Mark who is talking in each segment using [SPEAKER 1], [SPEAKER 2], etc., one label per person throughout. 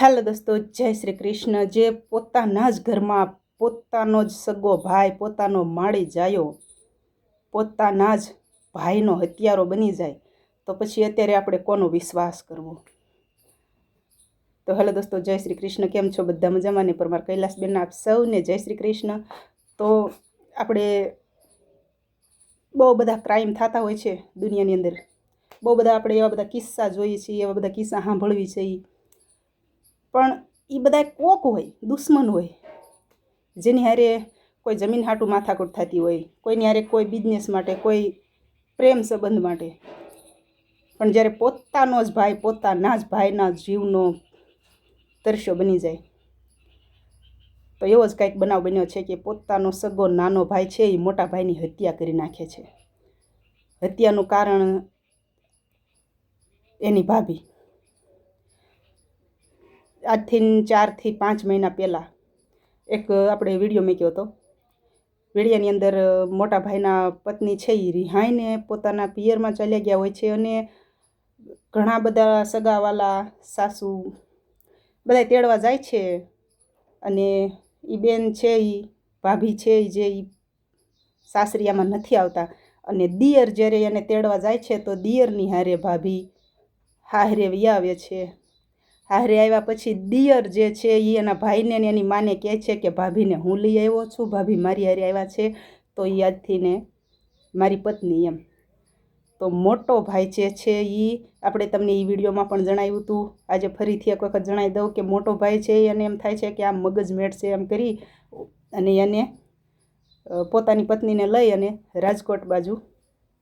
[SPEAKER 1] Hello દોસ્તો, જય શ્રી કૃષ્ણ. જે પોતાના જ ઘરમાં, પોતાનો જ સગો ભાઈ, પોતાનો માળી જાયો, પોતાના જ ભાઈનો હત્યારો બની જાય, તો પછી અત્યારે આપણે કોનો વિશ્વાસ કરવો? તો હેલો દોસ્તો, જય શ્રી કૃષ્ણ. કેમ છો બધા મજામાં? ને પરમાર કૈલાસબેન, આપ સૌને જય શ્રી કૃષ્ણ. તો આપણે બહુ બધા ક્રાઇમ થતા હોય છે દુનિયાની અંદર. બહુ બધા આપણે એવા બધા કિસ્સા જોઈએ છીએ, એવા બધા કિસ્સા સાંભળવી છે ઈ. પણ એ બધા કોક હોય, દુશ્મન હોય, જેની હારે કોઈ જમીન હાટું માથાકૂટ થતી હોય, કોઈની હારે કોઈ બિઝનેસ માટે, કોઈ પ્રેમ સંબંધ માટે. પણ જ્યારે પોતાનો જ ભાઈ, પોતાના જ ભાઈના જીવનો તરસ્યો બની જાય, તો એવો જ કંઈક બનાવ બન્યો છે કે પોતાનો સગો નાનો ભાઈ છે એ મોટા ભાઈની હત્યા કરી નાખે છે. હત્યાનું કારણ એની ભાભી. આજથી ચારથી પાંચ મહિના પહેલાં એક આપણે વીડિયો મૂક્યો હતો. વિડીયાની અંદર મોટા ભાઈના પત્ની છે એ રિહાઈને પોતાના પિયરમાં ચાલ્યા ગયા હોય છે અને ઘણા બધા સગાવાલા, સાસુ બધા તેડવા જાય છે અને એ બેન છે એ ભાભી છે એ જે ઈ સાસરિયામાં નથી આવતા અને દિયર જ્યારે એને તેડવા જાય છે તો દિયરની હારે ભાભી હારે વ્યાવે છે. હારે આવ્યા પછી દિયર જે છે એ એના ભાઈને ને એની માને કહે છે કે, ભાભીને હું લઈ આવ્યો છું, ભાભી મારી હારે આવ્યા છે. તો એ આજથી ને મારી પત્ની એમ. તો મોટો ભાઈ જે છે એ આપણે તમને એ વિડીયોમાં પણ જણાવ્યું હતું. આજે ફરીથી એક વખત જણાવી દઉં કે મોટો ભાઈ છે એને એમ થાય છે કે આ મગજ મેટ છે એમ કરી અને એને પોતાની પત્નીને લઈ અને રાજકોટ બાજુ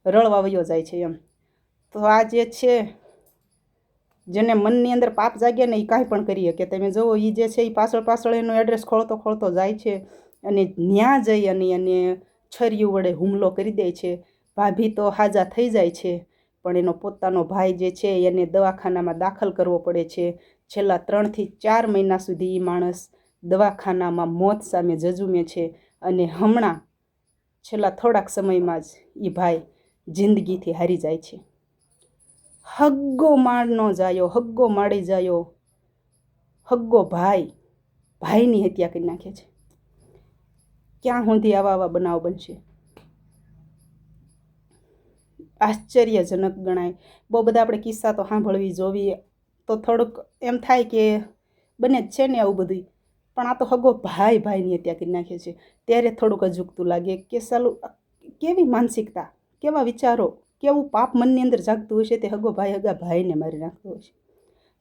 [SPEAKER 1] રળવા વયો જાય છે એમ. તો આ જે છે જેને મનની અંદર પાપ જાગે ને એ કાંઈ પણ કરી શકે. તમે જુઓ એ જે છે એ પાછળ પાછળ એનો એડ્રેસ ખોળતો ખોળતો જાય છે અને ત્યાં જઈ અને એને છરીયું વડે હુમલો કરી દે છે. ભાભી તો હાજા થઈ જાય છે, પણ એનો પોતાનો ભાઈ જે છે એને દવાખાનામાં દાખલ કરવો પડે છે. છેલ્લા ત્રણથી ચાર મહિના સુધી એ માણસ દવાખાનામાં મોત સામે જજુમે છે અને હમણાં છેલ્લા થોડાક સમયમાં જ એ ભાઈ જિંદગીથી હારી જાય છે. હગ્ગો માળનો જાયો, હગ્ગો માળી જાયો. હગ્ગો ભાઈ, ભાઈની હત્યા કરી નાખે છે. ક્યાં સુધી આવા આવા બનાવ બનશે? આશ્ચર્યજનક ગણાય. બહુ બધા આપણે કિસ્સા તો સાંભળવી જોવી. તો થોડુંક એમ થાય કે બને જ છે ને આવું બધું પણ આ તો હગો ભાઈ, ભાઈની હત્યા કરી નાખે છે. ત્યારે થોડુંક અજુકતું લાગે કે સાલું કેવી માનસિકતા, કેવા વિચારો કેવું પાપ મનની અંદર જાગતું છે તે હગો ભાઈ હગા ભાઈને મારી નાખતો છે.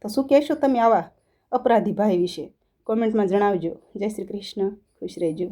[SPEAKER 1] તો શું કહેશો તમે આવા અપરાધી ભાઈ વિશે? કોમેન્ટમાં જણાવજો. જય શ્રી કૃષ્ણ. ખુશ રહેજો.